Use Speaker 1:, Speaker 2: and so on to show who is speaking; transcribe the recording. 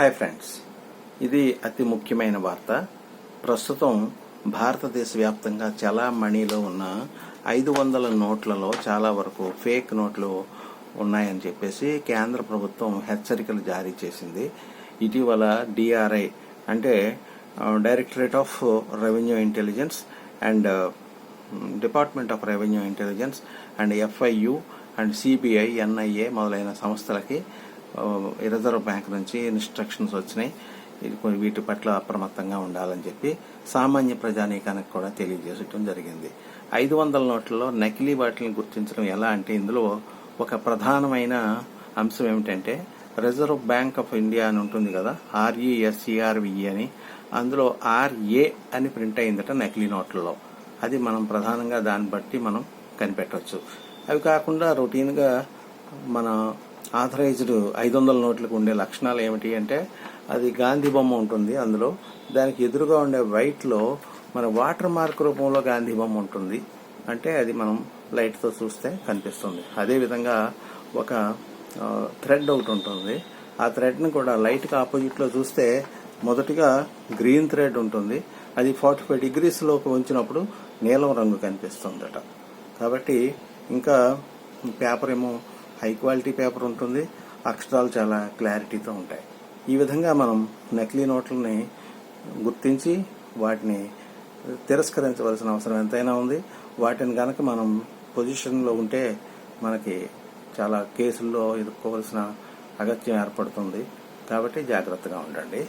Speaker 1: Hi friends ఇది అతి ముఖ్యమైన వార్త. ప్రస్తుతం భారతదేశ వ్యాప్తంగా చలామణిలో ఉన్న ఐదు వందల నోట్లలో చాలా వరకు ఫేక్ నోట్లు ఉన్నాయని చెప్పేసి కేంద్ర ప్రభుత్వం హెచ్చరికలు జారీ చేసింది. ఇటీవల డిఆర్ఐ అంటే directorate of revenue intelligence and department of revenue intelligence and FIU and CBI NIA మొదలైన సంస్థలకి రిజర్వ్ బ్యాంక్ నుంచి ఇన్స్ట్రక్షన్స్ వచ్చినాయి. ఇది వీటి పట్ల అప్రమత్తంగా ఉండాలని చెప్పి సామాన్య ప్రజానీకానికి కూడా తెలియజేసడం జరిగింది. ఐదు వందల నోట్లలో నకిలీ వాటిని గుర్తించడం ఎలా అంటే ఇందులో ఒక ప్రధానమైన అంశం ఏమిటంటే రిజర్వ్ బ్యాంక్ ఆఫ్ ఇండియా అని ఉంటుంది కదా ఆర్ఈఎస్ఈఆర్విఈ అని. అందులో ఆర్ఏ అని ప్రింట్ అయిందట నకిలీ నోట్లలో. అది మనం ప్రధానంగా దాన్ని బట్టి మనం కనిపెట్టవచ్చు అవి కాకుండా రొటీన్గా మన ఆథరైజ్డ్ ఐదు వందల నోట్లకు ఉండే లక్షణాలు ఏమిటి అంటే అది గాంధీ బొమ్మ ఉంటుంది అందులో. దానికి ఎదురుగా ఉండే వైట్లో మన వాటర్ మార్క్ రూపంలో గాంధీ బొమ్మ ఉంటుంది. అంటే అది మనం లైట్తో చూస్తే కనిపిస్తుంది. అదేవిధంగా ఒక థ్రెడ్ ఒకటి ఉంటుంది. ఆ థ్రెడ్ని కూడా లైట్కి ఆపోజిట్లో చూస్తే మొదటిగా గ్రీన్ థ్రెడ్ ఉంటుంది. అది ఫార్టీ ఫైవ్ డిగ్రీస్లోకి ఉంచినప్పుడు నీలం రంగు కనిపిస్తుందట. కాబట్టి ఇంకా పేపర్ ఏమో హై క్వాలిటీ పేపర్ ఉంటుంది. అక్షరాలు చాలా క్లారిటీతో ఉంటాయి. ఈ విధంగా మనం నకిలీ నోట్లని గుర్తించి వాటిని తిరస్కరించవలసిన అవసరం ఎంతైనా ఉంది. వాటిని గనక మనం పొజిషన్లో ఉంటే మనకి చాలా కేసుల్లో ఎదుర్కోవలసిన అగత్యం ఏర్పడుతుంది. కాబట్టి జాగ్రత్తగా ఉండండి.